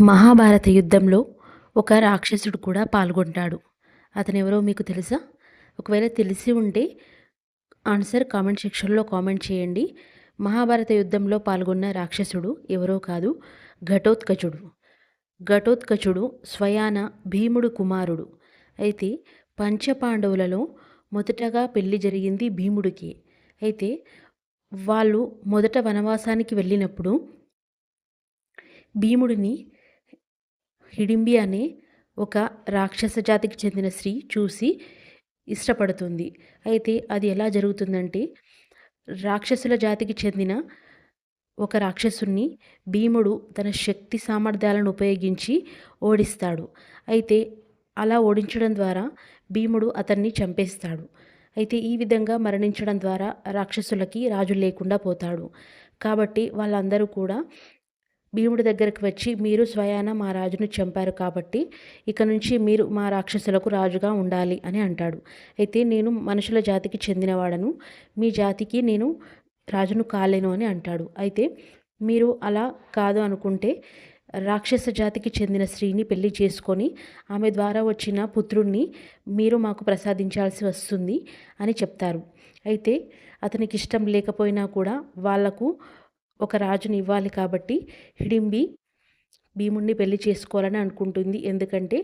మహాభారత యుద్ధంలో ఒక రాక్షసుడు కూడా పాల్గొంటాడు. అతను ఎవరో మీకు తెలుసా? ఒకవేళ తెలిసి ఉంటే ఆన్సర్ కామెంట్ సెక్షన్లో కామెంట్ చేయండి. మహాభారత యుద్ధంలో పాల్గొన్న రాక్షసుడు ఎవరో కాదు ఘటోత్కచుడు. ఘటోత్కచుడు స్వయాన భీముడు కుమారుడు. అయితే పంచపాండవులలో మొదటగా పెళ్ళి జరిగింది భీముడికి. అయితే వాళ్ళు మొదట వనవాసానికి వెళ్ళినప్పుడు భీముడిని హిడింబి అనే ఒక రాక్షస జాతికి చెందిన స్త్రీ చూసి ఇష్టపడుతుంది. అయితే అది ఎలా జరుగుతుందంటే రాక్షసుల జాతికి చెందిన ఒక రాక్షసుని భీముడు తన శక్తి సామర్థ్యాలను ఉపయోగించి ఓడిస్తాడు. అయితే అలా ఓడించడం ద్వారా భీముడు అతన్ని చంపేస్తాడు. అయితే ఈ విధంగా మరణించడం ద్వారా రాక్షసులకి రాజు లేకుండా పోతాడు. కాబట్టి వాళ్ళందరూ కూడా భీముడి దగ్గరికి వచ్చి మీరు స్వయాన మా రాజును చంపారు కాబట్టి ఇక నుంచి మీరు మా రాక్షసులకు రాజుగా ఉండాలి అని అంటాడు. అయితే నేను మనుషుల జాతికి చెందినవాడను మీ జాతికి నేను రాజును కాలేను అని అంటాడు. అయితే మీరు అలా కాదు అనుకుంటే రాక్షస జాతికి చెందిన స్త్రీని పెళ్ళి చేసుకొని ఆమె ద్వారా వచ్చిన పుత్రుణ్ణి మీరు మాకు ప్రసాదించాల్సి వస్తుంది అని చెప్తారు. అయితే అతనికి ఇష్టం లేకపోయినా కూడా వాళ్ళకు ఒక రాజుని ఇవ్వాలి కాబట్టి హిడింబి భీముణ్ణి పెళ్ళి చేసుకోవాలని అనుకుంటుంది. ఎందుకంటే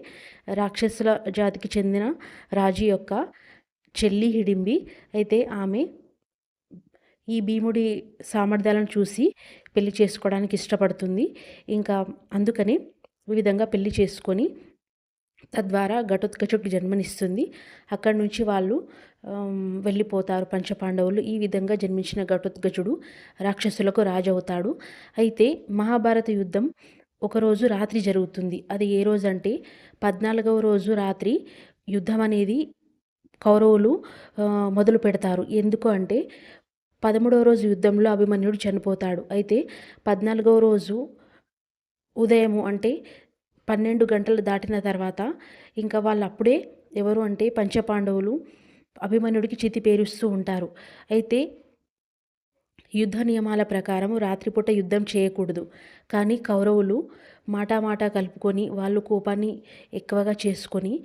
రాక్షసుల జాతికి చెందిన రాజు యొక్క చెల్లి హిడింబి అయితే ఆమె ఈ భీముడి సామర్థ్యాలను చూసి పెళ్ళి చేసుకోవడానికి ఇష్టపడుతుంది. ఇంకా అందుకని ఈ విధంగా పెళ్ళి చేసుకొని తద్వారా ఘటోత్కచుడికి జన్మనిస్తుంది. అక్కడి నుంచి వాళ్ళు వెళ్ళిపోతారు పంచపాండవులు. ఈ విధంగా జన్మించిన ఘటోత్కచుడు రాక్షసులకు రాజవుతాడు. అయితే మహాభారత యుద్ధం ఒకరోజు రాత్రి జరుగుతుంది. అది ఏ రోజు అంటే పద్నాలుగవ రోజు రాత్రి యుద్ధం అనేది కౌరవులు మొదలు పెడతారు. ఎందుకు అంటే పదమూడవ రోజు యుద్ధంలో అభిమన్యుడు చనిపోతాడు. అయితే పద్నాలుగవ రోజు ఉదయము అంటే పన్నెండు గంటలు దాటిన తర్వాత ఇంకా వాళ్ళు అప్పుడే ఎవరు అంటే పంచపాండవులు అభిమన్యుడికి చితి పేరుస్తూ ఉంటారు. అయితే యుద్ధ నియమాల ప్రకారం రాత్రిపూట యుద్ధం చేయకూడదు. కానీ కౌరవులు మాటామాటా కలుపుకొని వాళ్ళు కోపాన్ని ఎక్కువగా చేసుకొని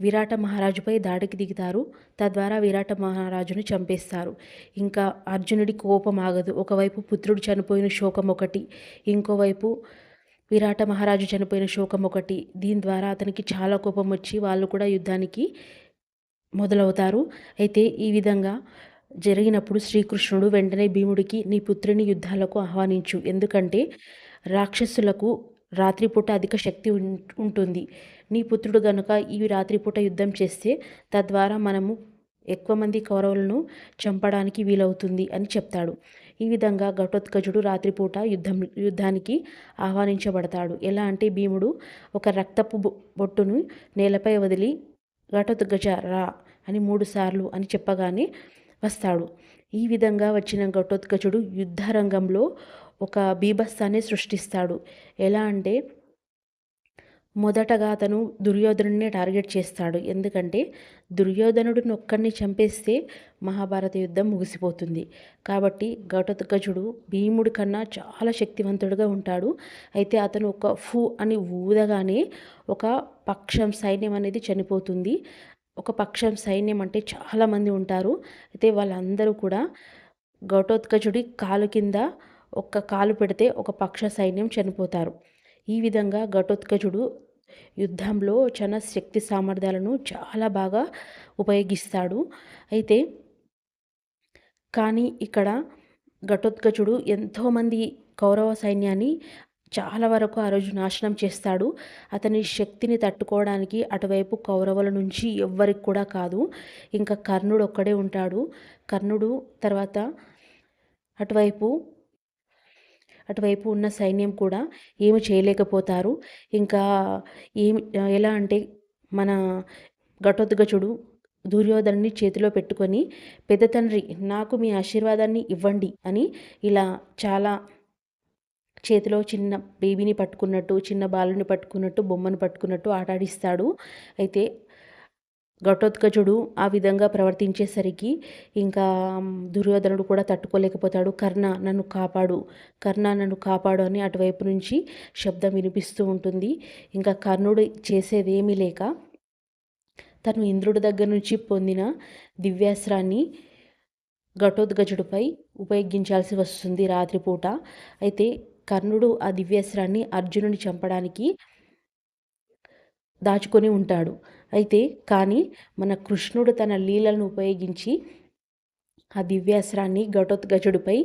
విరాట మహారాజుపై దాడికి దిగుతారు. తద్వారా విరాట మహారాజును చంపేస్తారు. ఇంకా అర్జునుడి కోపం ఆగదు. ఒకవైపు పుత్రుడు చనిపోయిన శోకం ఒకటి ఇంకోవైపు విరాట మహారాజు చనిపోయిన శోకం ఒకటి. దీని ద్వారా అతనికి చాలా కోపం వచ్చి వాళ్ళు కూడా యుద్ధానికి మొదలవుతారు. అయితే ఈ విధంగా జరిగినప్పుడు శ్రీకృష్ణుడు వెంటనే భీముడికి నీ పుత్రిని యుద్ధాలకు ఆహ్వానించు. ఎందుకంటే రాక్షసులకు రాత్రిపూట అధిక శక్తి ఉంటుంది. నీ పుత్రుడు గనుక ఈ రాత్రిపూట యుద్ధం చేస్తే తద్వారా మనము ఎక్కువ మంది కౌరవులను చంపడానికి వీలవుతుంది అని చెప్తాడు. ఈ విధంగా ఘటోత్కచుడు రాత్రిపూట యుద్ధం యుద్ధానికి ఆహ్వానించబడతాడు. ఎలా అంటే భీముడు ఒక రక్తపు బొట్టును నేలపై వదిలి ఘటోత్కచ రా అని మూడుసార్లు అని చెప్పగానే వస్తాడు. ఈ విధంగా వచ్చిన ఘటోత్కచుడు యుద్ధరంగంలో ఒక బీభత్సాన్ని సృష్టిస్తాడు. ఎలా అంటే మొదటగా అతను దుర్యోధనుడిని టార్గెట్ చేస్తాడు. ఎందుకంటే దుర్యోధనుడిని ఒక్కడిని చంపేస్తే మహాభారత యుద్ధం ముగిసిపోతుంది. కాబట్టి ఘటోత్కచుడు భీముడి కన్నా చాలా శక్తివంతుడుగా ఉంటాడు. అయితే అతను ఒక ఫూ అని ఊదగానే ఒక పక్షం సైన్యం అనేది చనిపోతుంది. ఒక పక్షం సైన్యం అంటే చాలామంది ఉంటారు. అయితే వాళ్ళందరూ కూడా ఘటోత్కచుడి కాలు కింద ఒక్క కాలు పెడితే ఒక పక్ష సైన్యం చనిపోతారు. ఈ విధంగా ఘటోత్కచుడు యుద్ధంలో చాలా శక్తి సామర్థ్యాలను చాలా బాగా ఉపయోగిస్తాడు. అయితే కానీ ఇక్కడ ఘటోత్కచుడు ఎంతోమంది కౌరవ సైన్యాన్ని చాలా వరకు ఆ రోజు నాశనం చేస్తాడు. అతని శక్తిని తట్టుకోవడానికి అటువైపు కౌరవుల నుంచి ఎవ్వరికి కూడా కాదు ఇంకా కర్ణుడు ఒక్కడే ఉంటాడు. కర్ణుడు తర్వాత అటువైపు అటువైపు ఉన్న సైన్యం కూడా ఏమి చేయలేకపోతారు. ఇంకా ఏమి ఎలా అంటే మన ఘటోద్గజుడు దుర్యోధనుని చేతిలో పెట్టుకొని పెద్ద తండ్రి నాకు మీ ఆశీర్వాదాన్ని ఇవ్వండి అని ఇలా చాలా చేతిలో చిన్న బేబీని పట్టుకున్నట్టు చిన్న బాలుని పట్టుకున్నట్టు బొమ్మను పట్టుకున్నట్టు ఆటాడిస్తాడు. అయితే ఘటోత్కచుడు ఆ విధంగా ప్రవర్తించేసరికి ఇంకా దుర్యోధనుడు కూడా తట్టుకోలేకపోతాడు. కర్ణ నన్ను కాపాడు. కర్ణ నన్ను కాపాడు అని అటువైపు నుంచి శబ్దం వినిపిస్తూ ఉంటుంది. ఇంకా కర్ణుడు చేసేదేమీ లేక తను ఇంద్రుడి దగ్గర నుంచి పొందిన దివ్యాస్త్రాన్ని ఘటోద్గజుడిపై ఉపయోగించాల్సి వస్తుంది రాత్రిపూట. అయితే కర్ణుడు ఆ దివ్యాస్త్రాన్ని అర్జునుని చంపడానికి దాచుకొని ఉంటాడు. అయితే కానీ మన కృష్ణుడు తన లీలను ఉపయోగించి ఆ దివ్యాస్త్రాన్ని ఘటోత్గజుడిపై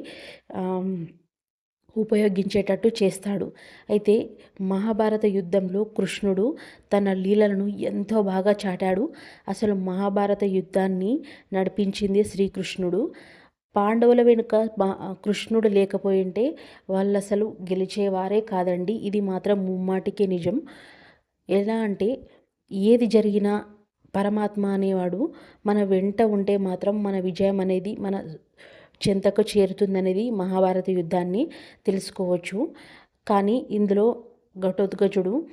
ఉపయోగించేటట్టు చేస్తాడు. అయితే మహాభారత యుద్ధంలో కృష్ణుడు తన లీలలను ఎంతో బాగా చాటాడు. అసలు మహాభారత యుద్ధాన్ని నడిపించింది శ్రీకృష్ణుడు. పాండవుల వెనుక కృష్ణుడు లేకపోయింటే వాళ్ళు అసలు గెలిచేవారే కాదండి. ఇది మాత్రం ముమ్మాటికే నిజం. ఎలా అంటే ఏది జరిగినా పరమాత్మ అనేవాడు మన వెంట ఉంటే మాత్రం మన విజయం అనేది మన చెంతకు చేరుతుందనేది మహాభారత యుద్ధాన్ని తెలుసుకోవచ్చు. కానీ ఇందులో ఘటోద్గజుడు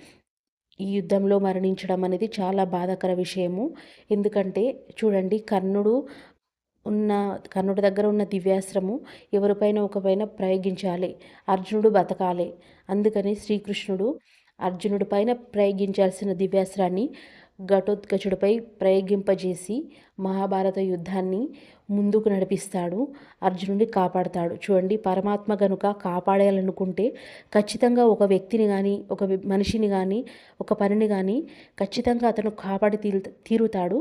ఈ యుద్ధంలో మరణించడం అనేది చాలా బాధాకర విషయము. ఎందుకంటే చూడండి కర్ణుడు ఉన్న కర్ణుడి దగ్గర ఉన్న దివ్యాస్త్రము ఎవరిపైన ఒకపైన ప్రయోగించాలి. అర్జునుడు బతకాలి. అందుకని శ్రీకృష్ణుడు అర్జునుడి పైన ప్రయోగించాల్సిన దివ్యాస్త్రాన్ని ఘటోత్కచుడిపై ప్రయోగింపజేసి మహాభారత యుద్ధాన్ని ముందుకు నడిపిస్తాడు. అర్జునుడిని కాపాడతాడు. చూడండి పరమాత్మ గనుక కాపాడాలనుకుంటే ఖచ్చితంగా ఒక వ్యక్తిని కానీ ఒక మనిషిని కానీ ఒక పనిని కానీ ఖచ్చితంగా అతను కాపాడి తీరు తీరుతాడు.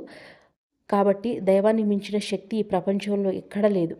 కాబట్టి దైవాన్ని మించిన శక్తి ఈ ప్రపంచంలో ఎక్కడ లేదు.